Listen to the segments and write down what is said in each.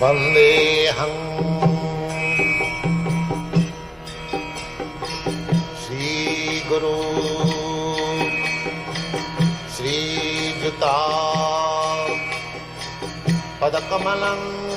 वन्देऽहं श्रीगुरु श्रीयुता पदकमलम्।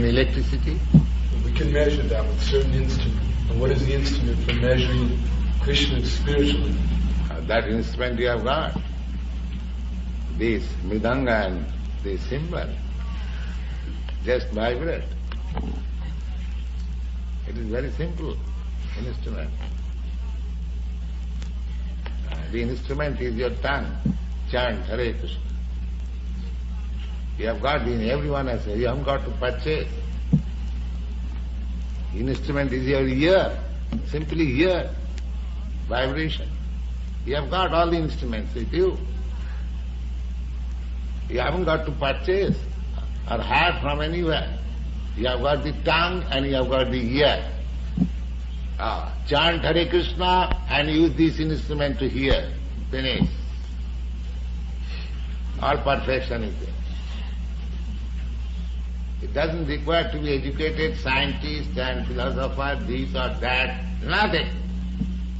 And electricity. We can measure that with certain instruments. And what is the instrument for measuring Krishna spiritually? Uh, that instrument you have got. This mridanga and this cymbal just vibrate. It is very simple instrument. Uh, The instrument is your tongue. Chant Hare Krishna. You have got in everyone has said, you haven't got to purchase. Instrument is your ear. Simply ear. Vibration. You have got all the instruments with you. You haven't got to purchase or hire from anywhere. You have got the tongue and you have got the ear. Ah, chant Hare Krishna and use this instrument to hear. Finish. All perfection is there. It doesn't require to be educated scientist and philosopher, this or that, nothing.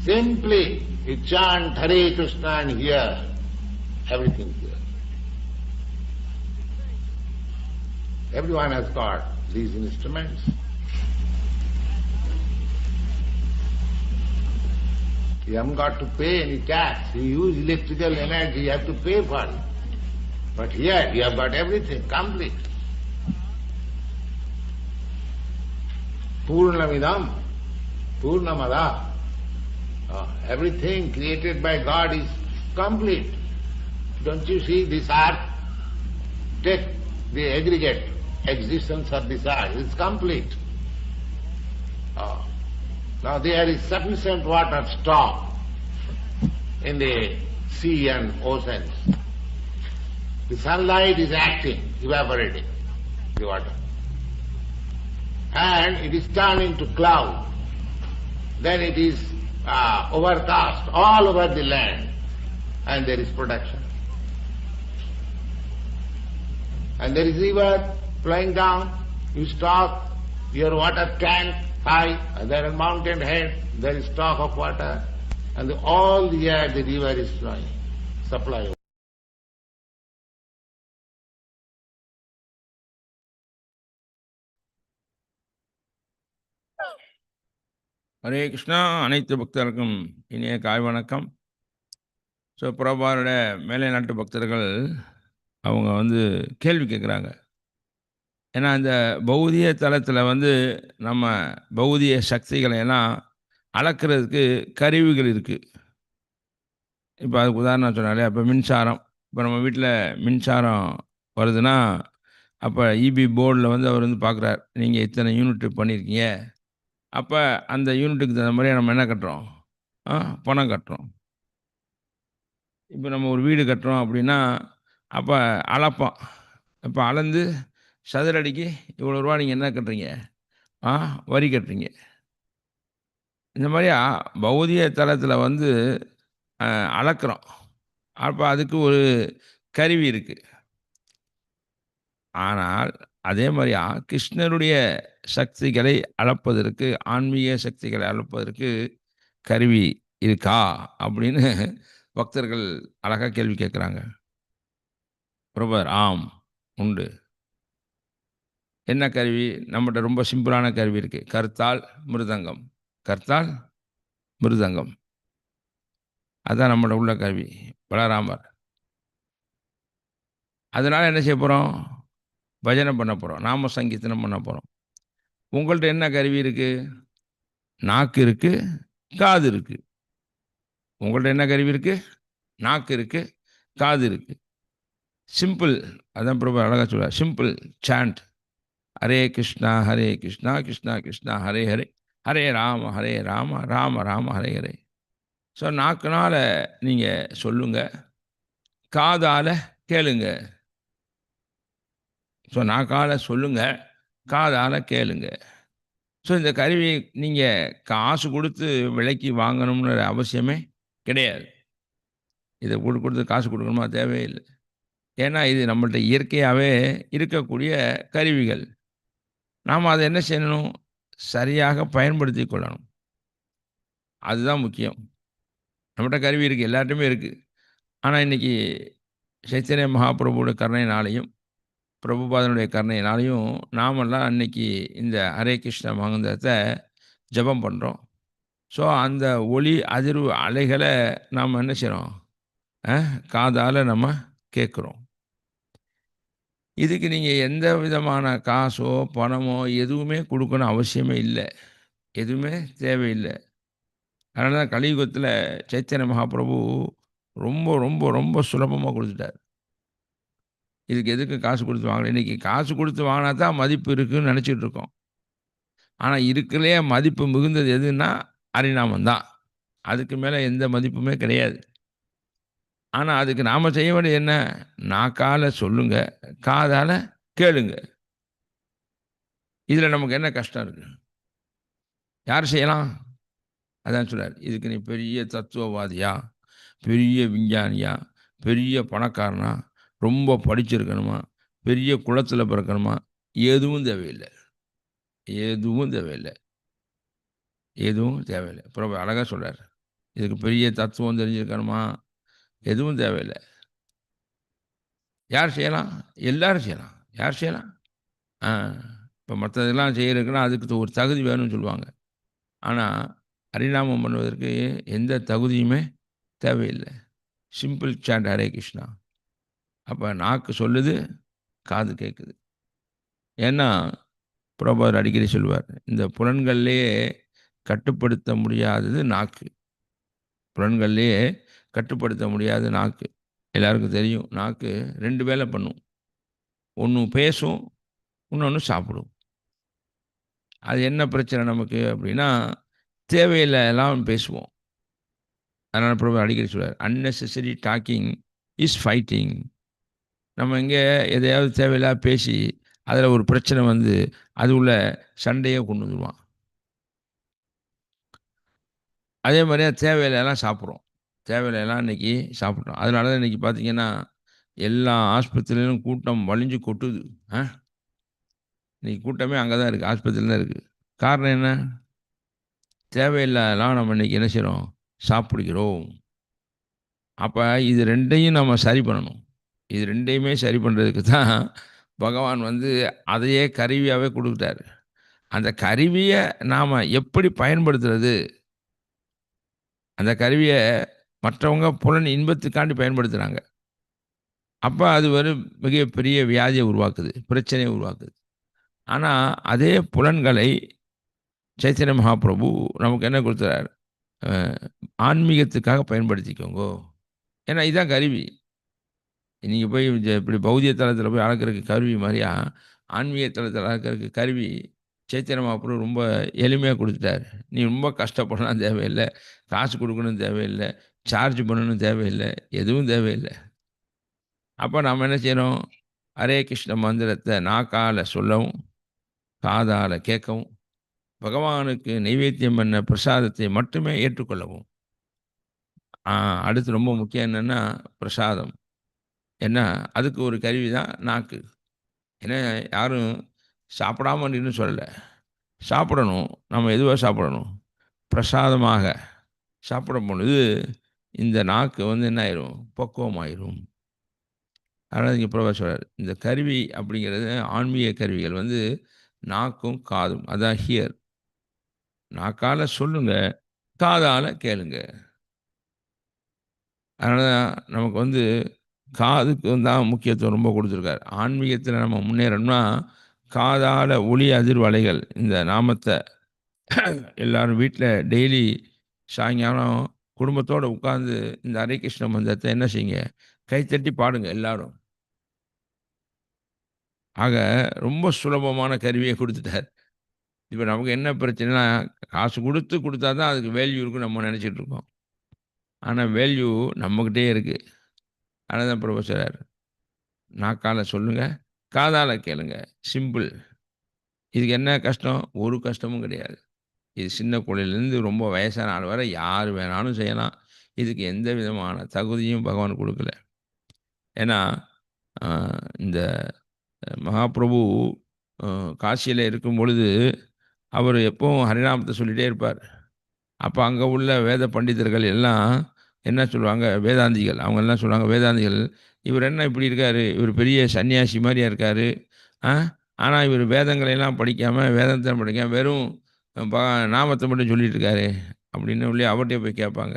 Simply you chant Hare Krishna and hear everything here. Everyone has got these instruments. You haven't got to pay any tax. You use electrical energy, you have to pay for it. But here you have got everything complete. Uh, complete. Don't you see this earth? Take the aggregate existence of this earth, it's complete. Uh, now there is sufficient water stock in the sea and oceans. The sunlight is acting, evaporating the water. And it is turned into cloud. Then it is uh, overcast all over the land and there is production. And there is river flowing down, you stock your water tank high, and there are mountain head, there is stock of water, and all the year the river is flowing, supply. Hare Krishna அனைத்து பக்தர்களுக்கும் இனிய காய் வணக்கம். So பிரபாரோட மேலை நாட்டு பக்தர்கள் அவங்க வந்து கேள்வி கேட்குறாங்க ஏன்னா இந்த பௌதிக தளத்தில் வந்து நம்ம பௌதிய சக்திகளை எல்லாம் அளக்கிறதுக்கு கருவிகள் இருக்குது இப்போ அதுக்கு உதாரணம் சொன்னாலே அப்போ மின்சாரம். இப்போ நம்ம வீட்டில் மின்சாரம் வருதுன்னா அப்போ இபி போர்டில் வந்து அவர் வந்து பார்க்குறார் நீங்கள் இத்தனை யூனிட் பண்ணியிருக்கீங்க அப்போ அந்த யூனிட்டுக்கு தகுந்த மாதிரி நம்ம என்ன கட்டுறோம்? ஆ பணம் கட்டுறோம். இப்போ நம்ம ஒரு வீடு கட்டுறோம் அப்படின்னா அப்போ அளப்போம். இப்போ அளந்து சதுரடிக்கு இவ்வளோ ரூபா நீங்கள் என்ன கட்டுறீங்க? ஆ வரி கட்டுறீங்க. இந்த மாதிரியா பௌதிக தளத்தில் வந்து அளக்குறோம் அளக்கிறோம். அப்போ அதுக்கு ஒரு கருவி இருக்குது ஆனால் அதே மாதிரியா கிருஷ்ணருடைய சக்திகளை அளப்பதற்கு ஆன்மீக சக்திகளை அளப்பதற்கு கருவி இருக்கா? அப்படின்னு பக்தர்கள் அழகாக கேள்வி கேட்குறாங்க. பிரபர் ஆம் உண்டு. என்ன கருவி? நம்மகிட்ட ரொம்ப சிம்பிளான கருவி இருக்குது கருத்தால் மிருதங்கம். கர்த்தால் மிருதங்கம். அதான் நம்மளோட உள்ள கருவி. பலராமர். அதனால் என்ன செய்ய போகிறோம் பஜனை பண்ண போகிறோம் நாம சங்கீர்த்தனம் பண்ண போகிறோம் உங்கள்கிட்ட என்ன கருவி இருக்குது நாக்கு இருக்குது காது இருக்குது உங்கள்கிட்ட என்ன கருவி இருக்குது நாக்கு இருக்குது காது இருக்குது சிம்பிள் அதான் பிரபு அழகாக சொல்லுவார் simple chant Hare Krishna Hare Krishna Krishna Krishna Hare Hare. Hare Rama Hare Rama Rama Rama Hare Hare. So நாக்குனால் நீங்கள் சொல்லுங்கள் காதால் கேளுங்கள் ஸோ நான் நாக்கால சொல்லுங்கள் காதால் கேளுங்க. ஸோ இந்த கருவி நீங்கள் காசு கொடுத்து விலைக்கு வாங்கணும்னு அவசியமே கிடையாது. இதை கொடு கொடுத்து காசு கொடுக்கணுமா? தேவையில்லை. ஏன்னா இது நம்மள்ட்ட இயற்கையாகவே இருக்கக்கூடிய கருவிகள். நாம் அதை என்ன செய்யணும்? சரியாக பயன்படுத்தி கொள்ளணும். அதுதான் முக்கியம். நம்மகிட்ட கருவி இருக்குது எல்லார்ட்டுமே இருக்குது ஆனால் இன்றைக்கி சைத்தன்ய மகாபிரபுவோட கருணையினாலையும் பிரபுபாதனுடைய கருணையினாலையும் நாமெல்லாம் அன்னைக்கு இந்த ஹரே கிருஷ்ண மகந்தத்தை ஜெபம் பண்ணுறோம் ஸோ அந்த ஒளி அதிர்வு அலைகளை நாம் என்ன செய்கிறோம் காதால் நம்ம கேட்குறோம் இதுக்கு நீங்கள் எந்த விதமான காசோ பணமோ எதுவுமே கொடுக்கணும் அவசியமே இல்லை. எதுவுமே தேவையில்லை. அதனால தான் கலியுகத்தில் சைத்தன்ய மகாபிரபு ரொம்ப ரொம்ப ரொம்ப சுலபமாக கொடுத்துட்டார். இதுக்கு எதுக்கு காசு கொடுத்து வாங்கல? இன்றைக்கி காசு கொடுத்து வாங்கினா தான் மதிப்பு இருக்குதுன்னு நினச்சிட்டு இருக்கோம். ஆனால் இருக்கிறே மதிப்பு மிகுந்தது எதுன்னா அரிநாமம் தான். அதுக்கு மேலே எந்த மதிப்புமே கிடையாது. ஆனால் அதுக்கு நாம் செய்ய வேண்டியது என்ன? நாக்கால சொல்லுங்க காதால் கேளுங்க. இதில் நமக்கு என்ன கஷ்டம் இருக்கு? யார் செய்யலாம்? அதான் சொல்கிறார் இதுக்கு நீ பெரிய தத்துவவாதியா? பெரிய விஞ்ஞானியா? பெரிய பணக்காரனா? ரொம்ப படிச்சிருக்கணுமா? பெரிய குளத்தில் பிறக்கணுமா? எதுவும் தேவையில்லை. எதுவும் தேவையில்லை. எதுவும் தேவையில்லை. அப்புறம் அழகாக சொல்கிறார் இதுக்கு பெரிய தத்துவம் தெரிஞ்சிருக்கணுமா? எதுவும் தேவையில்லை. யார் செய்யலாம்? எல்லாரும் செய்யலாம். யார் செய்யலாம்? ஆ இப்போ மற்றதெல்லாம் செய்கிறதுக்குன்னா அதுக்கு ஒரு தகுதி வேணும்னு சொல்லுவாங்க. ஆனால் அரிநாமம் பண்ணுவதற்கு எந்த தகுதியுமே தேவையில்லை. சிம்பிள் சாண்ட் ஹரே கிருஷ்ணா அப்போ நாக்கு சொல்லுது காது கேட்குது ஏன்னா புரோபாதர் அடிக்கடி சொல்லுவார் இந்த புலன்கள்லேயே கட்டுப்படுத்த முடியாதது நாக்கு. புலன்கள்லேயே கட்டுப்படுத்த முடியாத நாக்கு. எல்லாருக்கும் தெரியும் நாக்கு ரெண்டு வேலை பண்ணும். ஒன்று பேசும் இன்னொன்று சாப்பிடும். அது என்ன பிரச்சனை நமக்கு அப்படின்னா தேவையில்லை எல்லாம் பேசுவோம். அதனால் பிரபு அடிக்கடி சொல்வார் அன்னெசரி டாக்கிங் இஸ் ஃபைட்டிங் நம்ம இங்கே எதையாவது தேவையில்லா பேசி அதில் ஒரு பிரச்சனை வந்து அது உள்ள சண்டையை கொண்டு வந்துடுவான் அதே மாதிரியே தேவையில்லாம் சாப்பிட்றோம். தேவையில்லாம் இன்றைக்கி சாப்பிட்றோம் அதனால தான் இன்றைக்கி பார்த்தீங்கன்னா எல்லா ஆஸ்பத்திரியிலும் கூட்டம் வலிஞ்சு கொட்டுது. ஆ? இன்றைக்கி கூட்டமே அங்கே தான் இருக்குது ஆஸ்பத்திரியில் தான் இருக்குது காரணம் என்ன? தேவையில்லாம் நம்ம இன்றைக்கி என்ன செய்கிறோம் சாப்பிடுகிறோம். அப்போ இது ரெண்டையும் நம்ம சரி பண்ணணும். இது ரெண்டையுமே சரி பண்ணுறதுக்கு தான் பகவான் வந்து அதையே கருவியாகவே கொடுத்துட்டார். அந்த கருவியை நாம் எப்படி பயன்படுத்துறது? அந்த கருவியை மற்றவங்க புலன் இன்பத்துக்காண்டி பயன்படுத்துகிறாங்க அப்போ அது ஒரு மிகப்பெரிய வியாதியை உருவாக்குது பிரச்சனையை உருவாக்குது. ஆனால் அதே புலன்களை சைத்தன்ய மகாபிரபு நமக்கு என்ன கொடுத்துறார்? ஆன்மீகத்துக்காக பயன்படுத்திக்கோங்கோ. ஏன்னா இதுதான் கருவி. நீங்கள் போய் இப்படி பௌதிய தளத்தில் போய் அளக்கிறதுக்கு கருவி மாதிரியா ஆன்மீக தளத்தில் அளக்கிறதுக்கு கருவி சைத்தன்ய அப்புறம் ரொம்ப எளிமையாக கொடுத்துட்டார். நீ ரொம்ப கஷ்டப்படலாம் தேவையில்லை. காசு கொடுக்கணும் தேவையில்லை. சார்ஜ் பண்ணணும் தேவையில்லை. எதுவும் தேவையில்லை. அப்போ நம்ம என்ன செய்யணும்? ஹரே கிருஷ்ண மந்திரத்தை நாக்கால் சொல்லவும் காதால் கேட்கவும் பகவானுக்கு நைவேத்தியம் பண்ண பிரசாதத்தை மட்டுமே ஏற்றுக்கொள்ளவும். அடுத்து ரொம்ப முக்கியம் என்னென்னா பிரசாதம். என்ன? அதுக்கு ஒரு கருவி தான் நாக்கு. ஏன்னா யாரும் சாப்பிடாம நின்று சொல்லலை. சாப்பிடணும். நம்ம எதுவாக சாப்பிடணும்? பிரசாதமாக சாப்பிடும் பொழுது இந்த நாக்கு வந்து என்ன ஆயிரும்? பக்குவமாயிரும் அதனால் இங்கே பிரபா சொல்கிறார் இந்த கருவி அப்படிங்கிறது ஆன்மீக கருவிகள் வந்து நாக்கும் காதும். அதான் ஹியர். நாக்கால் சொல்லுங்க காதால் கேளுங்க. அதனால தான் நமக்கு வந்து காதுக்கு தான் முக்கியத்துவம் ரொம்ப கொடுத்துருக்காரு. ஆன்மீகத்தில் நம்ம முன்னேறோம்னா காதால் ஒளி அதிர்வலைகள் இந்த நாமத்தை எல்லாரும் வீட்டில் டெய்லி சாயங்காலம் குடும்பத்தோடு உட்காந்து இந்த ஹரே கிருஷ்ண மந்திரத்தை என்ன செய்யுங்க? கைத்தட்டி பாடுங்க எல்லாரும். ஆக ரொம்ப சுலபமான கருவியை கொடுத்துட்டார். இப்போ நமக்கு என்ன பிரச்சனைனா காசு கொடுத்து கொடுத்தா தான் அதுக்கு வேல்யூ இருக்குன்னு நம்ம நினச்சிட்ருக்கோம் ஆனால் வேல்யூ நம்மக்கிட்டே இருக்குது அனந்த பிரபு சொல்கிறார் நாக்கால சொல்லுங்கள் காதால் கேளுங்க. சிம்பிள் இதுக்கு என்ன கஷ்டம்? ஒரு கஷ்டமும் கிடையாது. இது சின்ன குழந்தைலேருந்து ரொம்ப வயசான ஆள் வரை யார் வேணாலும் செய்யலாம். இதுக்கு எந்த விதமான தகுதியும் பகவான் கொடுக்கல. ஏன்னா இந்த மகாபிரபு காசியில் இருக்கும் பொழுது அவர் எப்பவும் ஹரிநாமத்தை சொல்லிகிட்டே இருப்பார். அப்போ அங்கே உள்ள வேத பண்டிதர்கள் எல்லாம் என்ன சொல்லுவாங்க? வேதாந்திகள். அவங்க எல்லாம் சொல்லுவாங்க வேதாந்திகள் இவர் என்ன இப்படி இருக்காரு? இவர் பெரிய சன்னியாசி மாதிரியா இருக்காரு? ஆ? ஆனால் இவர் வேதங்களையெல்லாம் படிக்காமல் வேதத்தை படிக்காமல் வெறும் நாமத்தை மட்டும் சொல்லிட்டு இருக்காரு. அப்படின்னு சொல்லி அவர்கிட்ட போய் கேட்பாங்க.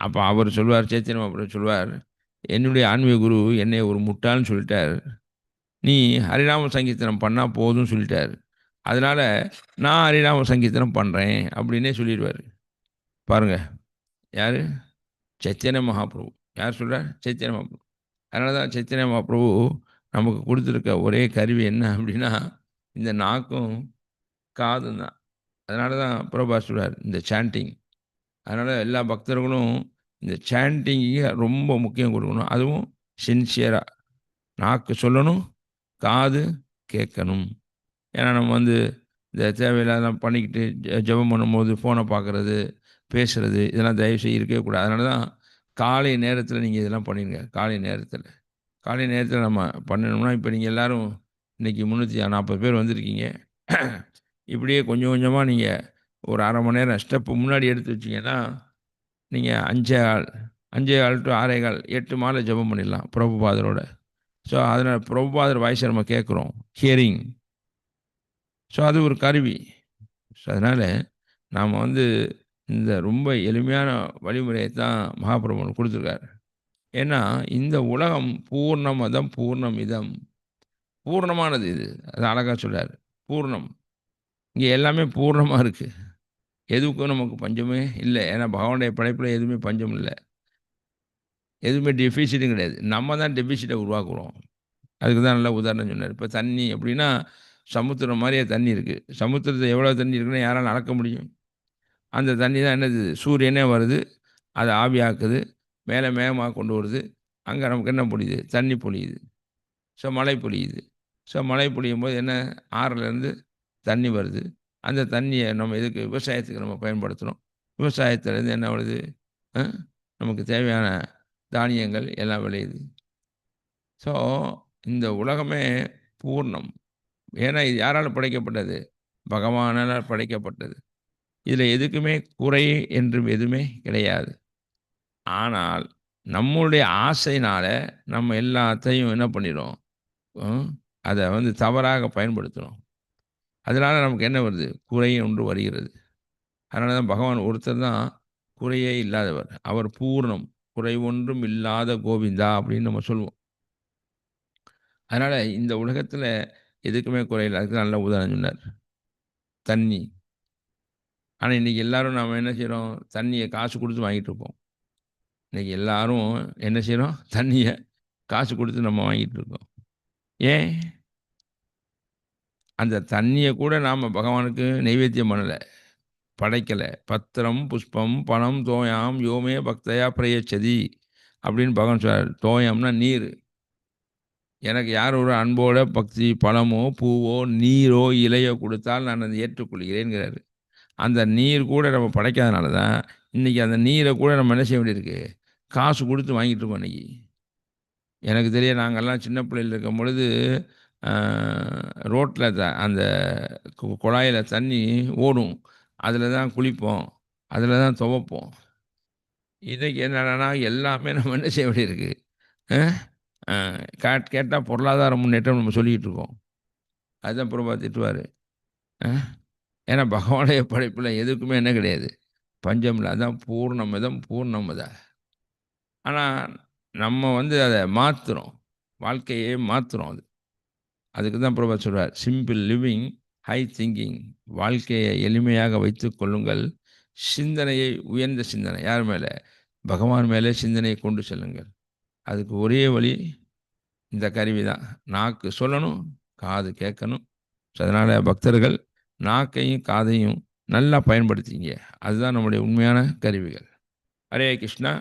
அப்போ அவர் சொல்வார் சேத்திரம் அப்புறம் சொல்வார் என்னுடைய ஆன்மீக குரு என்னை ஒரு முட்டாள்னு சொல்லிட்டார். நீ ஹரிநாம சங்கீர்த்தனம் பண்ணால் போதும்னு சொல்லிட்டார். அதனால் நான் ஹரிநாம சங்கீர்த்தனம் பண்ணுறேன் அப்படின்னே சொல்லிடுவார். பாருங்கள் யார்? சைத்தன்ய மகாபிரபு. யார் சொல்கிறார் சைத்தன்ய மகாபிரபு. அதனால தான் சைத்தன்ய மகாபிரபு நமக்கு கொடுத்துருக்க ஒரே கருவி என்ன அப்படின்னா இந்த நாக்கும் காதும் தான். அதனால தான் பிரபா சொல்கிறார் இந்த சாண்டிங் அதனால் எல்லா பக்தர்களும் இந்த சாண்டிங்கு ரொம்ப முக்கியம் கொடுக்கணும். அதுவும் சின்சியராக நாக்கு சொல்லணும் காது கேட்கணும். ஏன்னா நம்ம வந்து இந்த தேவையில்லாத பண்ணிக்கிட்டு ஜெ- ஜெபம் பண்ணும்போது ஃபோனை பார்க்குறது பேசுறது இதெல்லாம் தயவு செய்ய இருக்கவே கூடாது. அதனால தான் காலை நேரத்தில் நீங்கள் இதெல்லாம் பண்ணிடுங்க காலை நேரத்தில். காலை நேரத்தில் நம்ம பண்ணணும்னா இப்போ நீங்கள் எல்லோரும் இன்றைக்கி முந்நூற்றி நாற்பது பேர் வந்திருக்கீங்க. இப்படியே கொஞ்சம் கொஞ்சமாக நீங்கள் ஒரு அரை மணி நேரம் ஸ்டெப்பு முன்னாடி எடுத்து வச்சிங்கன்னா நீங்கள் அஞ்சே ஆள் அஞ்சே ஆள் டு ஆறே கால் எட்டு மாலை ஜெபம் பண்ணிடலாம் பிரபுபாதரோட. ஸோ அதனால் பிரபுபாதர் வாய்ஸை நம்ம கேட்குறோம். ஹியரிங் ஸோ அது ஒரு கருவி. ஸோ அதனால் நாம் வந்து இந்த ரொம்ப எளிமையான வழிமுறையை தான் மகாபிரபு கொடுத்துருக்காரு. ஏன்னா இந்த உலகம் பூர்ணம் மதம் பூர்ணமிதம் பூர்ணமானது இது. அது அழகாக சொல்கிறார் பூர்ணம். இங்கே எல்லாமே பூர்ணமாக இருக்குது எதுக்கும் நமக்கு பஞ்சமே இல்லை. ஏன்னா பகவானுடைய படைப்பில் எதுவுமே பஞ்சம் இல்லை. எதுவுமே டெஃபிசிட்டும் கிடையாது. நம்ம தான் டெபிசிட்டை உருவாக்குறோம். அதுக்கு தான் நல்ல உதாரணம் சொன்னார். இப்போ தண்ணி அப்படின்னா சமுத்திரம் மாதிரியே தண்ணி இருக்குது சமுத்திரத்தில் எவ்வளோ தண்ணி இருக்குன்னு யாரால் அளக்க முடியும்? அந்த தண்ணி தான் என்னது? சூரியனே வருது அதை ஆவியாக்குது மேலே மேகமாக கொண்டு வருது. அங்கே நமக்கு என்ன பொழியுது தண்ணி பொழியுது. ஸோ மழை பொழியுது. ஸோ மழை பொழியும் போது என்ன? ஆறுலேருந்து தண்ணி வருது. அந்த தண்ணியை நம்ம இதுக்கு விவசாயத்துக்கு நம்ம பயன்படுத்துகிறோம் விவசாயத்துலேருந்து என்ன வருது? நமக்கு தேவையான தானியங்கள் எல்லாம் விளையுது. ஸோ இந்த உலகமே பூர்ணம். ஏன்னா இது யாரால் படைக்கப்பட்டது? பகவானால் படைக்கப்பட்டது. இதில் எதுக்குமே குறை என்றும் எதுவுமே கிடையாது. ஆனால் நம்மளுடைய ஆசையினால் நம்ம எல்லாத்தையும் என்ன பண்ணிடும் அதை வந்து தவறாக பயன்படுத்துகிறோம் அதனால் நமக்கு என்ன வருது? குறை ஒன்று வருகிறது. அதனால தான் பகவான் ஒருத்தர் தான் குறையே இல்லாதவர். அவர் பூர்ணம் குறை ஒன்றும் இல்லாத கோவிந்தா அப்படின்னு நம்ம சொல்லுவோம் அதனால் இந்த உலகத்தில் எதுக்குமே குறையில் அதுக்கு நல்ல உதாரணம் சொன்னார். தண்ணி. ஆனால் இன்றைக்கி எல்லாரும் நாம் என்ன செய்கிறோம் தண்ணியை காசு கொடுத்து வாங்கிட்டு இருப்போம். இன்றைக்கி எல்லாரும் என்ன செய்கிறோம் தண்ணியை காசு கொடுத்து நம்ம வாங்கிட்டு இருக்கோம். ஏன்? அந்த தண்ணியை கூட நாம் பகவானுக்கு நைவேத்தியம் பண்ணலை. படைக்கலை. பத்திரம் புஷ்பம் பணம் தோயாம் யோமே பக்தையா பிரயச்சதி அப்படின்னு பகவான் சொல்கிறார் தோயம்னா நீர். எனக்கு யார் ஒரு அன்போட பக்தி பழமோ பூவோ நீரோ இலையோ கொடுத்தால் நான் அதை ஏற்றுக்கொள்கிறேங்கிறாரு அந்த நீர் கூட நம்ம படைக்காதனால தான் இன்றைக்கி அந்த நீரை கூட நம்ம என்ன செய்ய வேண்டியிருக்கு? காசு கொடுத்து வாங்கிட்டு இருக்கோம் இன்றைக்கி எனக்கு தெரிய நாங்கள்லாம் சின்ன பிள்ளைகள் இருக்கும் பொழுது ரோட்டில் த அந்த கு- தண்ணி ஓடும். அதில் தான் குளிப்போம். அதில் தான் துவைப்போம். இன்றைக்கி என்னென்னா எல்லாமே நம்ம என்ன செய்ய வேண்டியிருக்கு? கேட் கேட்டால் பொருளாதார முன்னேற்றம் நம்ம சொல்லிக்கிட்டு இருக்கோம். அதுதான் பிரபா திட்டுவார். ஏன்னா பகவானுடைய படைப்பில் எதுக்குமே என்ன கிடையாது. பஞ்சம் இல்லை அதான் பூர்ணமிதம் பூர்ணமதா ஆனால் நம்ம வந்து அதை மாற்றுறோம் வாழ்க்கையே மாற்றுறோம் அது. அதுக்கு தான் பிரபா சொல்கிறார் சிம்பிள் லிவிங் ஹை திங்கிங் வாழ்க்கையை எளிமையாக வைத்து கொள்ளுங்கள். சிந்தனையை உயர்ந்த சிந்தனை. யார் மேலே? பகவான் மேலே சிந்தனையை கொண்டு செல்லுங்கள். அதுக்கு ஒரே வழி இந்த கருவி தான் நாக்கு சொல்லணும் காது கேட்கணும். ஸோ அதனால் பக்தர்கள் நாக்கையும் காதையும் நல்லா பயன்படுத்திங்க அதுதான் நம்முடைய உண்மையான கருவிகள். ஹரே கிருஷ்ணா.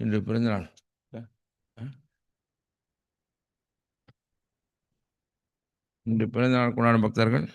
இன்று பிறந்தநாள். இன்று பிறந்தநாள் கொண்டாடும் பக்தர்கள்